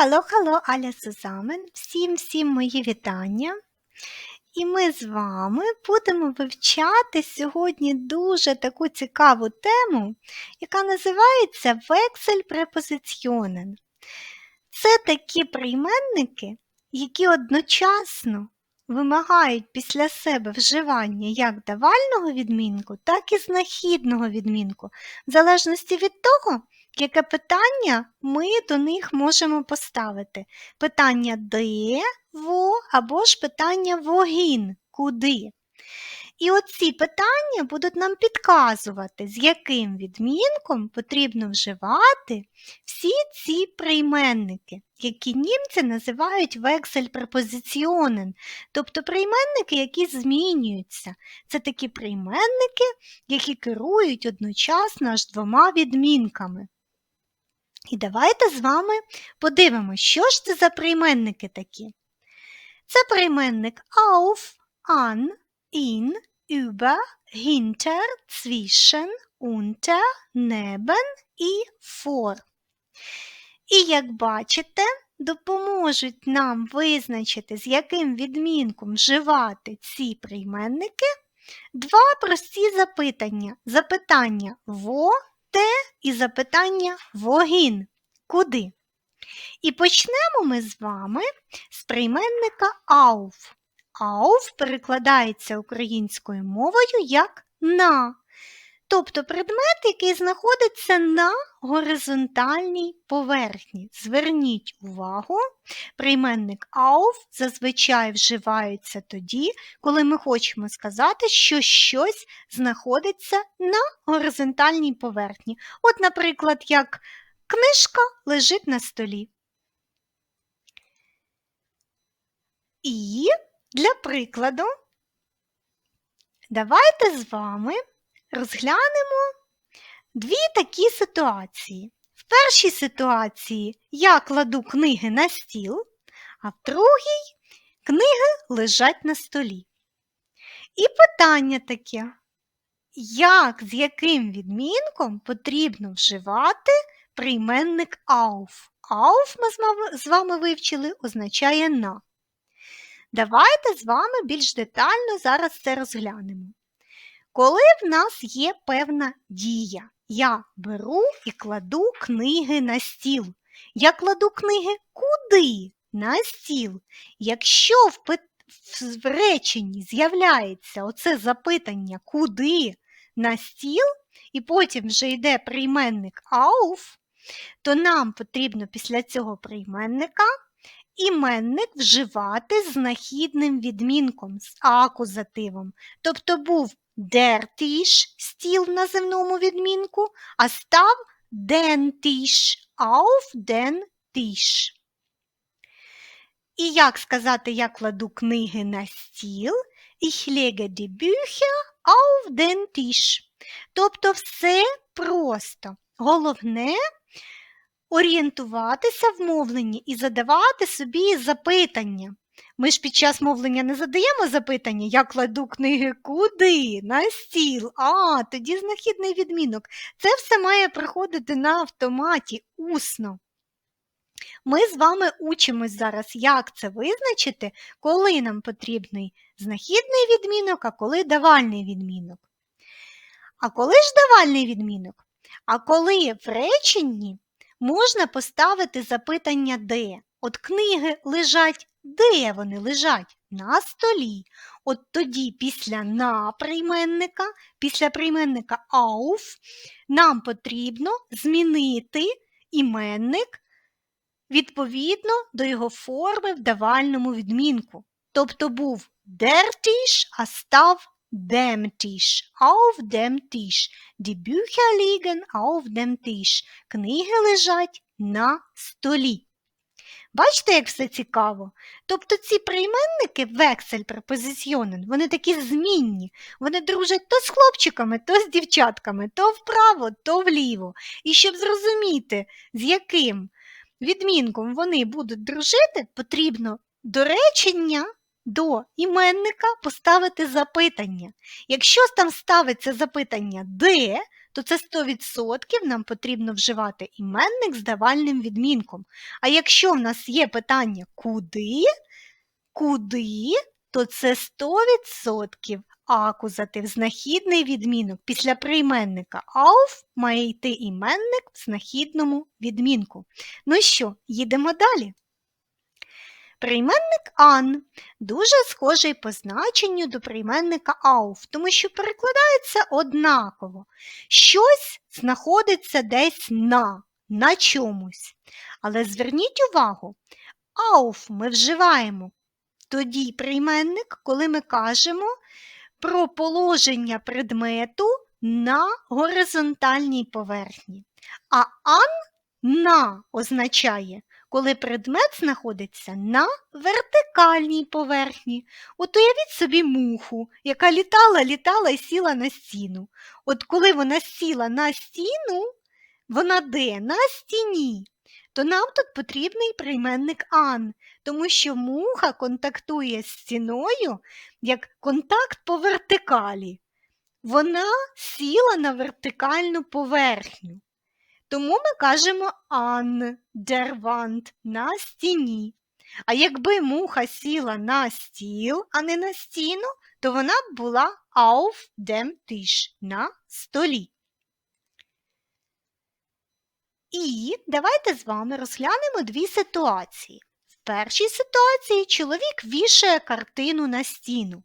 Hello, hello, Аля Сузамен. Всім всім мої вітання. І ми з вами будемо вивчати сьогодні дуже таку цікаву тему, яка називається вексель препозиціонен. Це такі прийменники, які одночасно вимагають після себе вживання як давального відмінку, так і знахідного відмінку, в залежності від того, яке питання ми до них можемо поставити. Питання де, во або ж питання вогін, куди. І оці питання будуть нам підказувати, з яким відмінком потрібно вживати всі ці прийменники, які німці називають вексель-препозиціонен, тобто прийменники, які змінюються. Це такі прийменники, які керують одночасно аж двома відмінками. І давайте з вами подивимося, що ж це за прийменники такі. Це прийменник auf, an, in, über, hinter, zwischen, unter, neben і vor. І як бачите, допоможуть нам визначити, з яким відмінком вживати ці прийменники два прості запитання. Запитання во де і запитання вогін. Куди? І почнемо ми з вами з прийменника ауф. Ауф перекладається українською мовою як на, тобто предмет, який знаходиться на горизонтальній поверхні. Зверніть увагу, прийменник ауф зазвичай вживається тоді, коли ми хочемо сказати, що щось знаходиться на горизонтальній поверхні. От, наприклад, як книжка лежить на столі. І для прикладу, давайте з вами розглянемо дві такі ситуації. В першій ситуації я кладу книги на стіл, а в другій книги лежать на столі. І питання таке, як з яким відмінком потрібно вживати прийменник ауф? Ауф ми з вами вивчили означає на. Давайте з вами більш детально зараз це розглянемо. Коли в нас є певна дія, я беру і кладу книги на стіл. Я кладу книги куди? На стіл. Якщо в, пит... в реченні з'являється оце запитання куди на стіл, і потім вже йде прийменник ауф, то нам потрібно після цього прийменника іменник вживати знахідним відмінком, з акузативом. Тобто був Tisch, стіл в називному відмінку, а став Tisch, auf den Tisch. І як сказати, я кладу книги на стіл, ich lege die Bücher auf den Tisch. Тобто все просто. Головне орієнтуватися в мовленні і задавати собі запитання. Ми ж під час мовлення не задаємо запитання, я кладу книги куди? На стіл. А, тоді знахідний відмінок. Це все має приходити на автоматі усно. Ми з вами учимось зараз, як це визначити, коли нам потрібний знахідний відмінок, а коли давальний відмінок. А коли ж давальний відмінок? А коли в реченні можна поставити запитання де. От книги лежать, де вони лежать? На столі. От тоді після на прийменника, після прийменника ауф, нам потрібно змінити іменник відповідно до його форми в давальному відмінку. Тобто був der Tisch, а став dem Tisch, auf dem Tisch. Die Bücher liegen auf dem Tisch. Книги лежать на столі. Бачите, як все цікаво? Тобто ці прийменники вексель препозиціонен, вони такі змінні, вони дружать то з хлопчиками, то з дівчатками, то вправо, то вліво. І щоб зрозуміти, з яким відмінком вони будуть дружити, потрібно до речення до іменника поставити запитання. Якщо там ставиться запитання де, то це 100% нам потрібно вживати іменник з давальним відмінком. А якщо в нас є питання куди, куди, то це 100% акузатив, знахідний відмінок. Після прийменника auf має йти іменник в знахідному відмінку. Ну що, їдемо далі. Прийменник ан дуже схожий по значенню до прийменника auf, тому що перекладається однаково. Щось знаходиться десь на, на чомусь. Але зверніть увагу, auf ми вживаємо тоді прийменник, коли ми кажемо про положення предмету на горизонтальній поверхні. А ан на означає, коли предмет знаходиться на вертикальній поверхні. От уявіть собі муху, яка літала, літала і сіла на стіну. От коли вона сіла на стіну, вона де? На стіні. То нам тут потрібний прийменник ан, тому що муха контактує з стіною як контакт по вертикалі. Вона сіла на вертикальну поверхню. Тому ми кажемо der Wand на стіні. А якби муха сіла на стіл, а не на стіну, то вона б була auf dem Tisch на столі. І давайте з вами розглянемо дві ситуації. В першій ситуації чоловік вішає картину на стіну.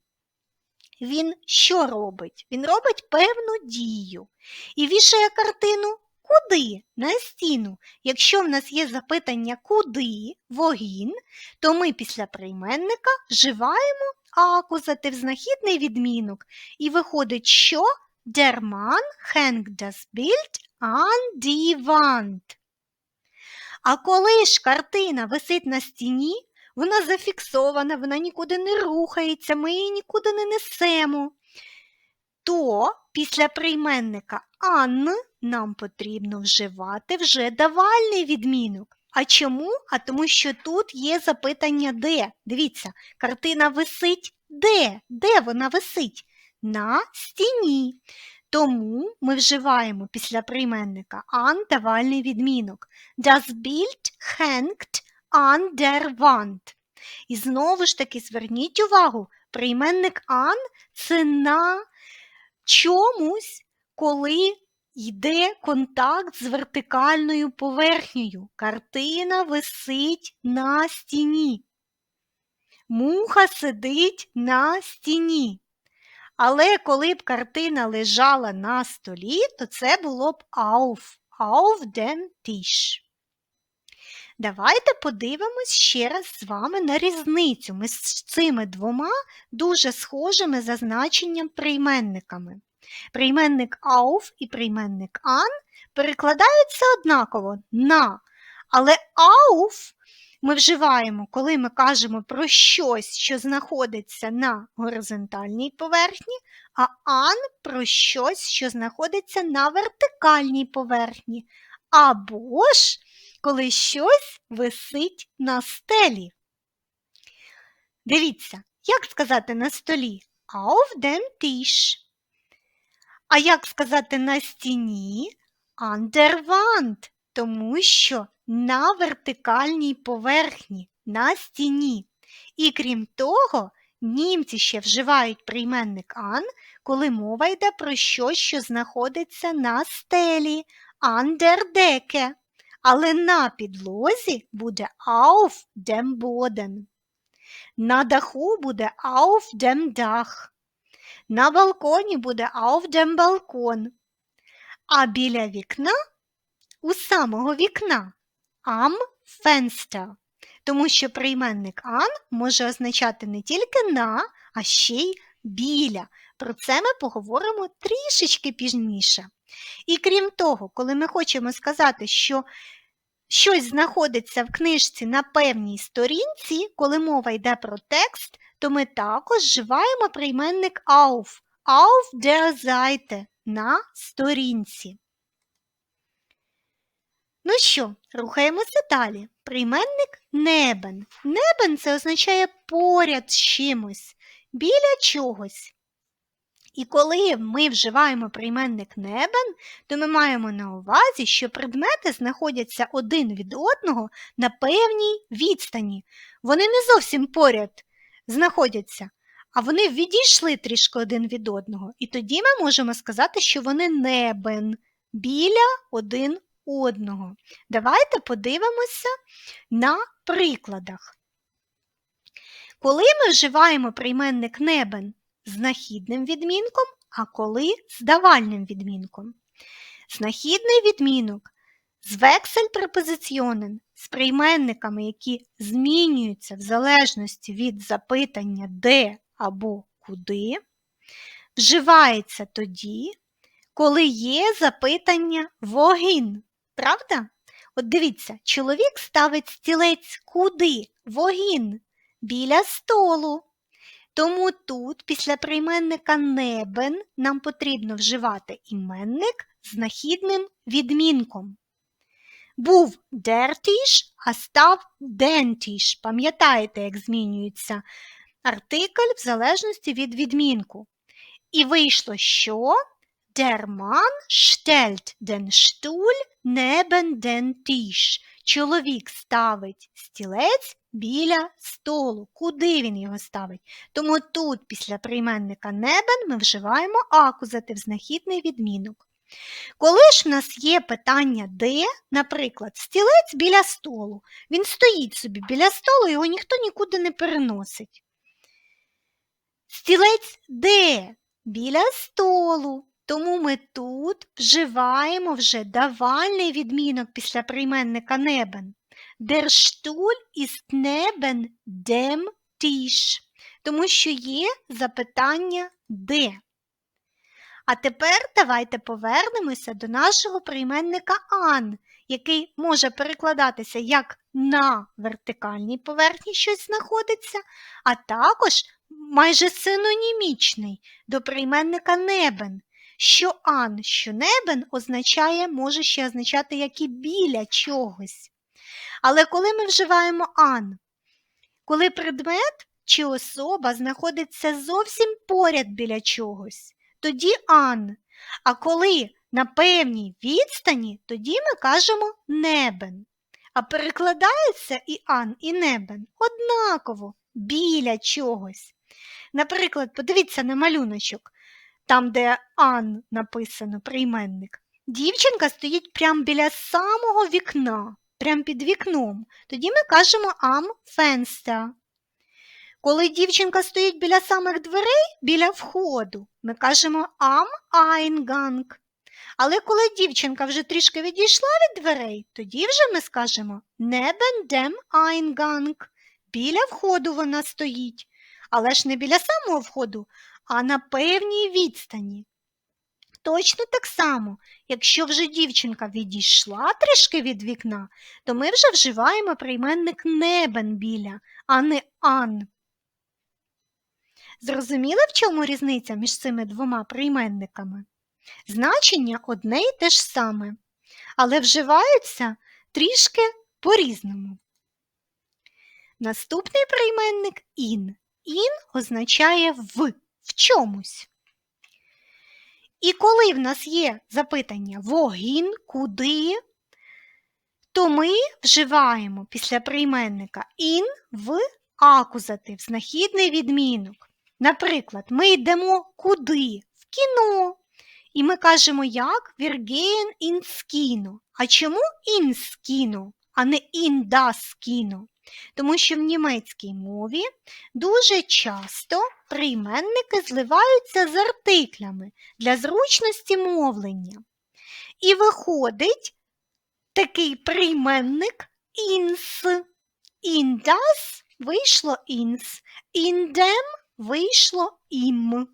Він що робить? Він робить певну дію і вішає картину куди? На стіну. Якщо в нас є запитання куди вогін, то ми після прийменника вживаємо акузатив знахідний відмінок. І виходить, що der Mann hängt das Bild an die Wand. А коли ж картина висить на стіні, вона зафіксована, вона нікуди не рухається, ми її нікуди не несемо. То після прийменника ан нам потрібно вживати вже давальний відмінок. А чому? А тому що тут є запитання де. Дивіться, картина висить де? Де вона висить? На стіні. Тому ми вживаємо після прийменника an давальний відмінок. Das Bild hängt an der Wand. І знову ж таки зверніть увагу, прийменник an це на чомусь, коли йде контакт з вертикальною поверхнею. Картина висить на стіні. Муха сидить на стіні. Але коли б картина лежала на столі, то це було б auf, auf dem Tisch. Давайте подивимось ще раз з вами на різницю між цими двома дуже схожими за значенням прийменниками. Прийменник auf і прийменник an перекладаються однаково на, але auf ми вживаємо, коли ми кажемо про щось, що знаходиться на горизонтальній поверхні, а ан про щось, що знаходиться на вертикальній поверхні. Або ж коли щось висить на стелі. Дивіться, як сказати на столі auf dem Tisch. А як сказати на стіні an der Wand, тому що на вертикальній поверхні, на стіні. І крім того, німці ще вживають прийменник an, коли мова йде про щось, що знаходиться на стелі, Decke. Але на підлозі буде auf dem Boden. На даху буде auf dem Dach. На балконі буде auf dem Balkon. А біля вікна у самого вікна am Fenster. Тому що прийменник an може означати не тільки на, а ще й біля. Про це ми поговоримо трішечки пізніше. І крім того, коли ми хочемо сказати, що щось знаходиться в книжці на певній сторінці, коли мова йде про текст, то ми також вживаємо прийменник auf, auf der Seite на сторінці. Ну що, рухаємося далі. Прийменник небен. Небен це означає поряд з чимось, біля чогось. І коли ми вживаємо прийменник небен, то ми маємо на увазі, що предмети знаходяться один від одного на певній відстані. Вони не зовсім поряд знаходяться, а вони відійшли трішки один від одного. І тоді ми можемо сказати, що вони небен біля один одного. Давайте подивимося на прикладах. Коли ми вживаємо прийменник небен знахідним відмінком, а коли з давальним відмінком. Знахідний відмінок з вексель препозиціонен з прийменниками, які змінюються в залежності від запитання де або куди, вживається тоді, коли є запитання вогін. Правда? От дивіться, чоловік ставить стілець куди? Вогін біля столу. Тому тут, після прийменника небен, нам потрібно вживати іменник з нахідним відмінком. Був дертіш, а став дентіш. Пам'ятаєте, як змінюється артикль в залежності від відмінку. І вийшло, що Der Mann stellt den Stuhl neben den Tisch. Чоловік ставить стілець біля столу. Куди він його ставить? Тому тут, після прийменника небен, ми вживаємо акузатив знахідний відмінок. Коли ж в нас є питання де, наприклад, стілець біля столу, він стоїть собі біля столу, його ніхто нікуди не переносить. Стілець де? Біля столу. Тому ми тут вживаємо вже давальний відмінок після прийменника небен. Der Stuhl ist dem Tisch. Тому що є запитання де. А тепер давайте повернемося до нашого прийменника ан, який може перекладатися як на вертикальній поверхні щось знаходиться, а також майже синонімічний до прийменника небен. Що ан, що небен означає, може ще означати як і біля чогось. Але коли ми вживаємо ан, коли предмет чи особа знаходиться зовсім поряд біля чогось, тоді ан. А коли на певній відстані, тоді ми кажемо небен. А перекладається і ан, і небен однаково біля чогось. Наприклад, подивіться на малюночок, там, де ан написано прийменник. Дівчинка стоїть прямо біля самого вікна прямо під вікном, тоді ми кажемо am Fenster. Коли дівчинка стоїть біля самих дверей, біля входу, ми кажемо am Eingang. Але коли дівчинка вже трішки відійшла від дверей, тоді вже ми скажемо neben dem Eingang. Біля входу вона стоїть. Але ж не біля самого входу, а на певній відстані. Точно так само, якщо вже дівчинка відійшла трішки від вікна, то ми вже вживаємо прийменник небен біля, а не ан. Зрозуміли, в чому різниця між цими двома прийменниками? Значення одне й те ж саме, але вживаються трішки по-різному. Наступний прийменник ін. Ін означає в в чомусь. І коли в нас є запитання вогін, куди, то ми вживаємо після прийменника ін в акузатив, знахідний відмінок. Наприклад, ми йдемо куди? В кіно. І ми кажемо як Віргеєн ins кіно. А чому кіно, а не кіно? Тому що в німецькій мові дуже часто прийменники зливаються з артиклями для зручності мовлення. І виходить такий прийменник інс. In das вийшло інс, in dem вийшло ім.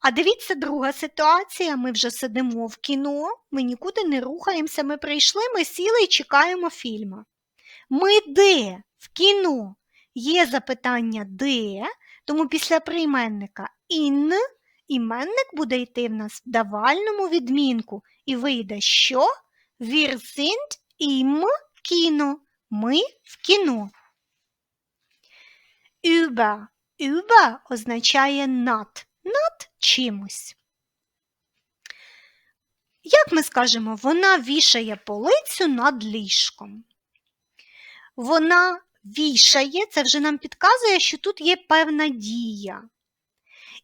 А дивіться, друга ситуація. Ми вже сидимо в кіно, ми нікуди не рухаємося, ми прийшли, ми сіли і чекаємо фільму. Ми де? В кіно. Є запитання де, тому після прийменника ін іменник буде йти в нас в давальному відмінку. І вийде що? Wir sind im кіно. Ми в кіно. Über. Über означає над. над чимось. Як ми скажемо, вона вішає полицю над ліжком. Вона вішає, це вже нам підказує, що тут є певна дія.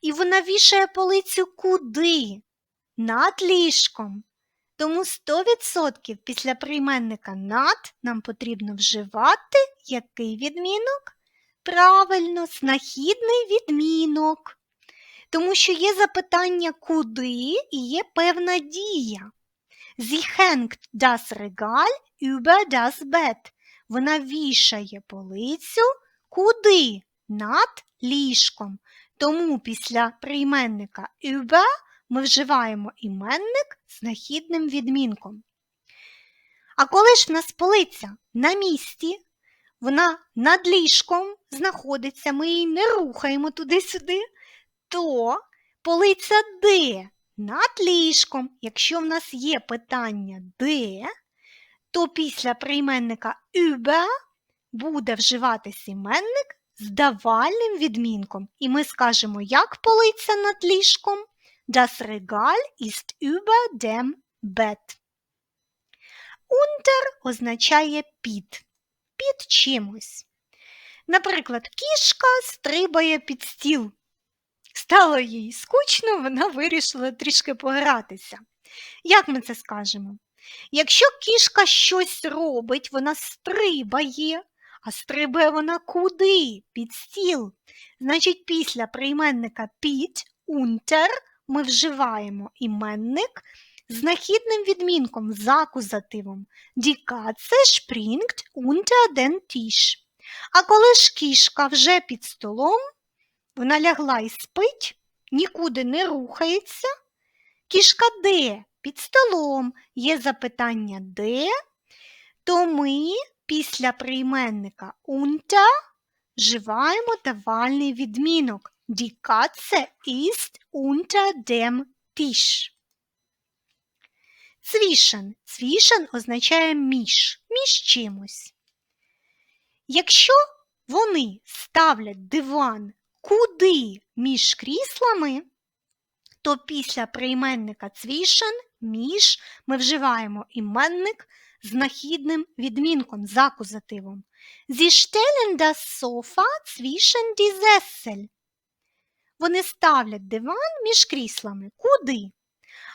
І вона вішає полицю куди? Над ліжком. Тому 100% після прийменника над нам потрібно вживати який відмінок? Правильно, знахідний відмінок. Тому що є запитання куди і є певна дія. Sie hängt das Regal über das Bett. Вона вішає полицю куди? Над ліжком. Тому після прийменника über ми вживаємо іменник з нахідним відмінком. А коли ж в нас полиця на місці, вона над ліжком знаходиться, ми її не рухаємо туди-сюди, то полиця де? Над ліжком. Якщо в нас є питання де, то після прийменника über буде вживатись іменник з давальним відмінком. І ми скажемо, як полиця над ліжком. Das Regal ist über dem Bett. Unter означає під. Під чимось. Наприклад, кішка стрибає під стіл. Стало їй скучно, вона вирішила трішки погратися. Як ми це скажемо? Якщо кішка щось робить, вона стрибає, а стрибає вона куди? Під стіл. Значить, після прийменника під, унтер ми вживаємо іменник з нахідним відмінком, з акузативом. Die Katze springt unter den А коли ж кішка вже під столом, вона лягла і спить, нікуди не рухається. Кішка де? Під столом. Є запитання де, то ми після прийменника унта вживаємо давальний відмінок. Die Katze ist unter dem Tisch. Цвішен. Цвішен означає між, між чимось. Якщо вони ставлять диван куди між кріслами, то після прийменника цвішен між ми вживаємо іменник з нахідним відмінком, з акузативом. Sie stellen das Sofa. Вони ставлять диван між кріслами. Куди?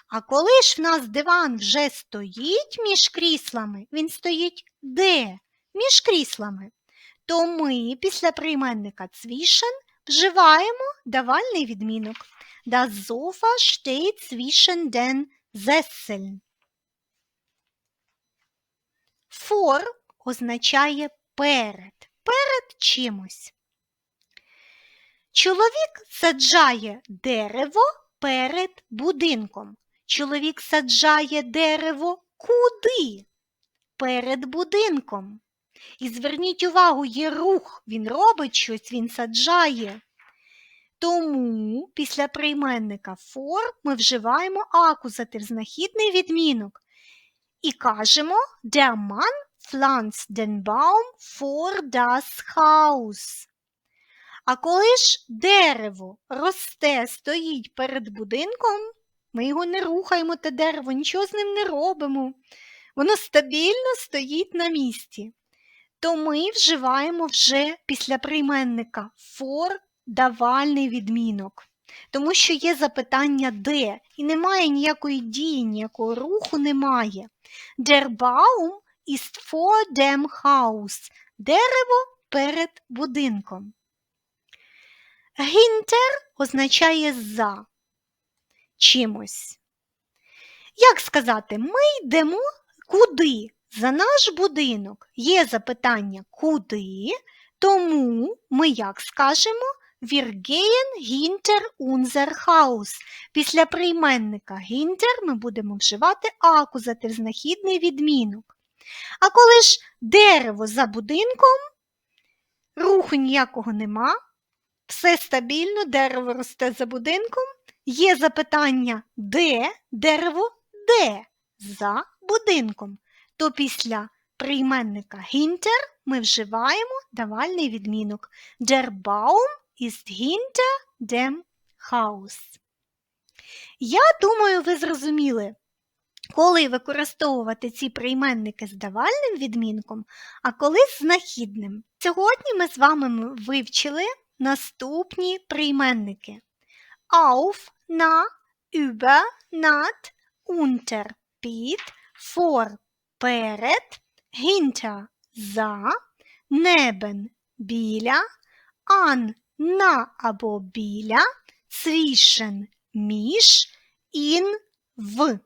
А коли ж в нас диван вже стоїть між кріслами, він стоїть де? Між кріслами, то ми після прийменника цвішен вживаємо давальний відмінок. Das Sofa steht zwischen den Sesseln. For означає перед, перед чимось. Чоловік саджає дерево перед будинком. Чоловік саджає дерево куди? Перед будинком. І зверніть увагу, є рух, він робить щось, він саджає. Тому після прийменника for ми вживаємо акузатив знахідний відмінок. І кажемо Der Mann pflanzt den Baum vor das Haus. А коли ж дерево росте, стоїть перед будинком, ми його не рухаємо, те дерево, нічого з ним не робимо. Воно стабільно стоїть на місці. То ми вживаємо вже після прийменника for давальний відмінок. Тому що є запитання де, і немає ніякої дії, ніякого руху немає. Der Baum ist vor dem Haus. Дерево перед будинком. Гінтер означає за чимось. Як сказати, ми йдемо куди? За наш будинок є запитання куди, тому ми як скажемо Wir gehen hinter unser Haus. Після прийменника hinter ми будемо вживати акузатив знахідний відмінок. А коли ж дерево за будинком, руху ніякого нема, все стабільно, дерево росте за будинком. Є запитання, де дерево, де за будинком. То після прийменника hinter ми вживаємо давальний відмінок. Der Baum ist hinter dem Haus. Я думаю, ви зрозуміли, коли використовувати ці прийменники з давальним відмінком, а коли з знахідним. Сьогодні ми з вами вивчили наступні прийменники. Auf, на, über, над, unter, під, vor, перед, hinter, за, neben, біля, an, на або біля, zwischen, між, in, в.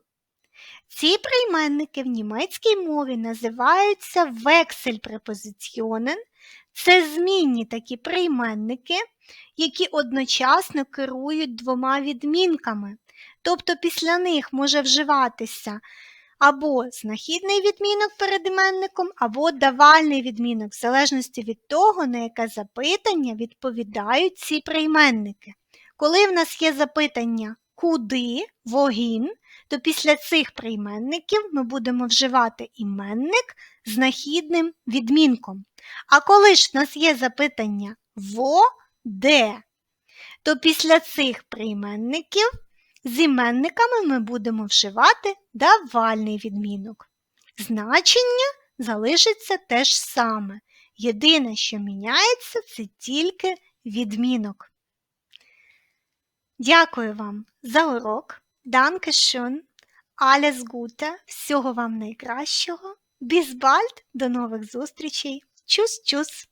Ці прийменники в німецькій мові називаються вексель-препозиціонен. Це змінні такі прийменники, які одночасно керують двома відмінками. Тобто після них може вживатися або знахідний відмінок перед іменником, або давальний відмінок, в залежності від того, на яке запитання відповідають ці прийменники. Коли в нас є запитання куди, вогін, то після цих прийменників ми будемо вживати іменник з знахідним відмінком. А коли ж в нас є запитання во, де, то після цих прийменників з іменниками ми будемо вживати давальний відмінок. Значення залишиться те ж саме. Єдине, що міняється, це тільки відмінок. Дякую вам за урок. Danke schön. Alles Gute. Всього вам найкращого. Bald. До нових зустрічей. Чус-чус.